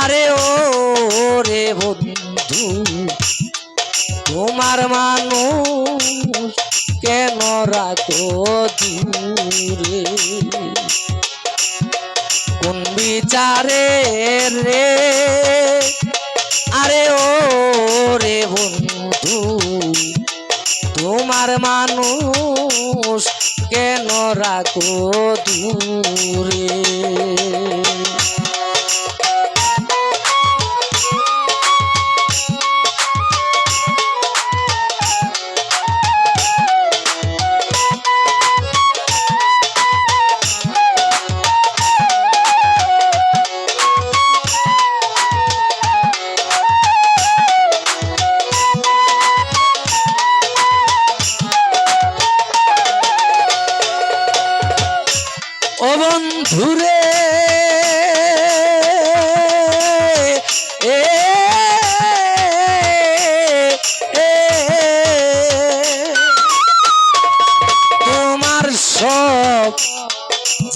আরে ও রে বন্ধু, তোমার মানুষ কেন রাখো কোন বিচারে রে? আরে ও রে বন্ধু, তোমার মানুষ কেন রাখো দূরে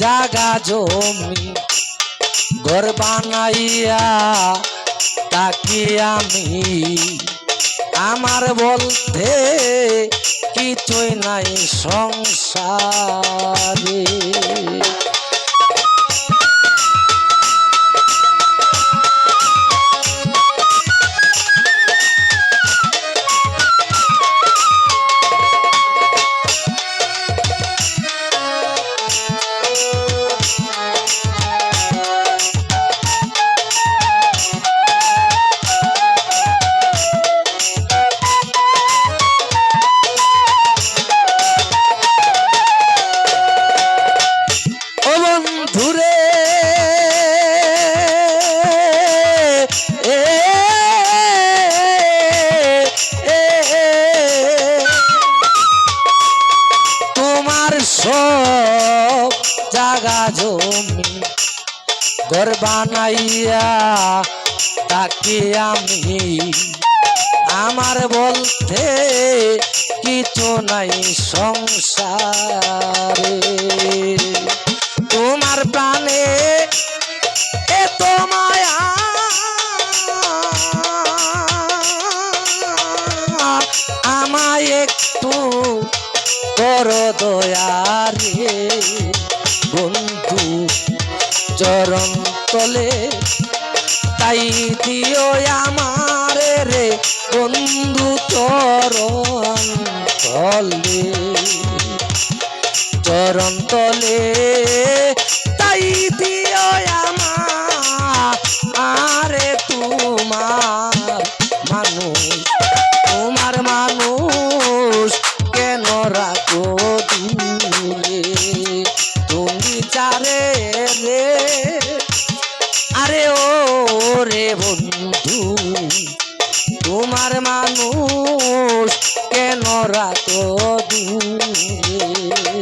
জাগা জমি ঘর বানাইয়া তাকি আমি। আমার বলতে কিছুই নাই সংসারে। ঘর বানাইয়া তাকে আমি আমার বলতে কিছু নাই সংসারে। তোমার প্রাণে এত মায়া, আমায় একটু কর দয়ারে চরণ তলে, তাই দিও আমার রে বন্ধু চরণ তলে। চরণ তলে, তাই দিও আমার তোমার মানুষ। তোমার মানুষ কেন রাখো? তোমার মানুষ কেন রাত দূরে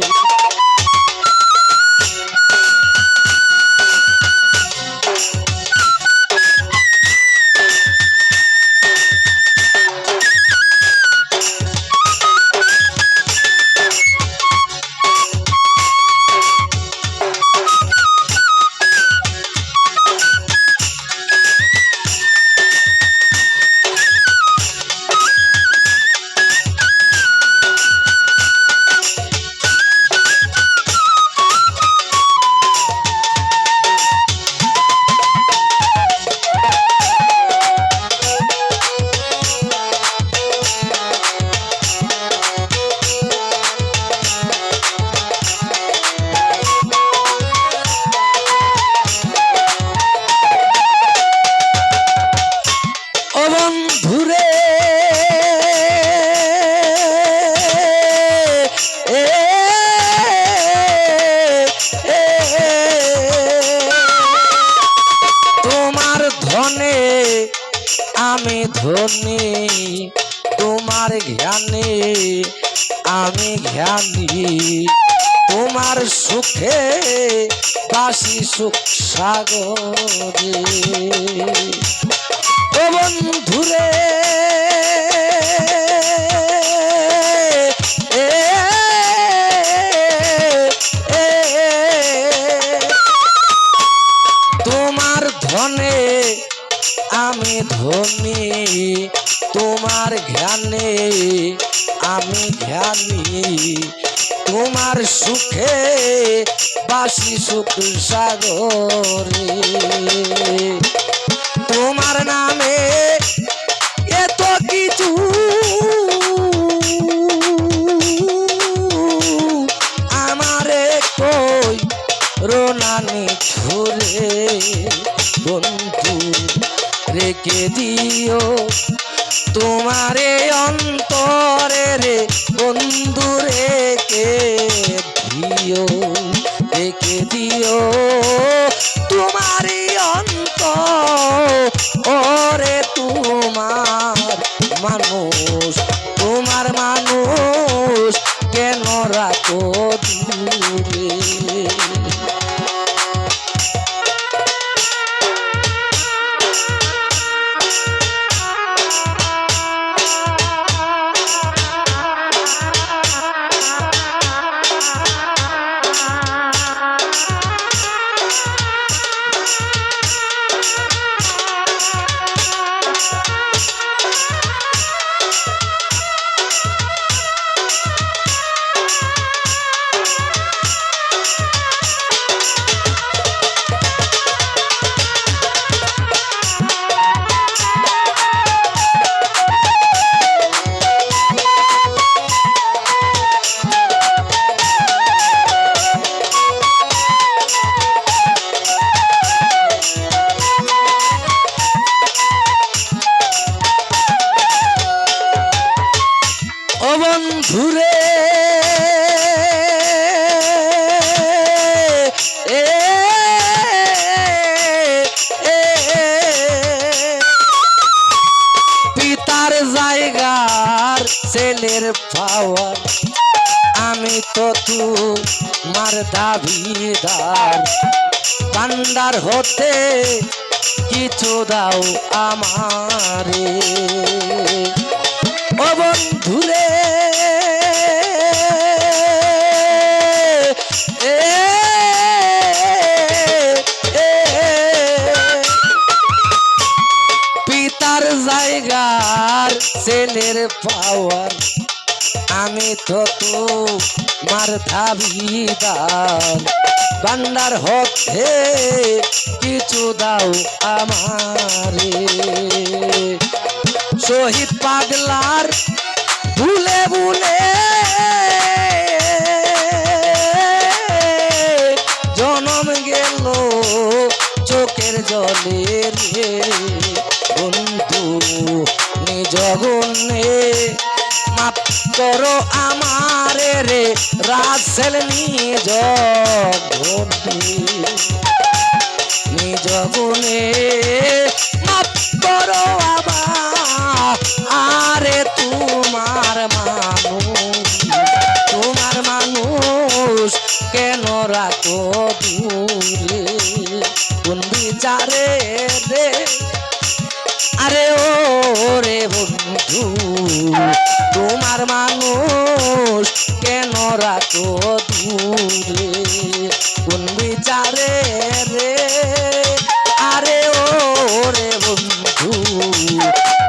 আমি ধনী তোমার জ্ঞানে আমি জ্ঞানী। তোমার সুখে বাসি সুখ সাগরে। বন্ধুরে আমি ধ্যানী তোমার সুখে বাসি সুখ সাগরে। তোমার নামে দিও রেখে দিও। তোমারই অন্তর এ, পিতার জায়গার ছেলের পাওয়ার আমি তো তোমার দাবিদার। কান্ডার হতে কিছু দাও আমারে। ও বন্ধুরে পাওয়ার আমি তো তোমার দাবিদার বান্দার হতে কিছু দাও আমারে। শহীদ পাগলার ভুলে ভুলে জনম গেল চোখের জলে। করো আমারে রে, রাসেল নিজ নিজ গুণে মাপ করো আরে তোমার মানুষ তোমার মানুষ কেন রাখো দূরে? কোন বিচারে রে? আরে ও রে বন্ধু কেন তো দূরে। কোন বিচারে রে? আরে ও রে বন্ধু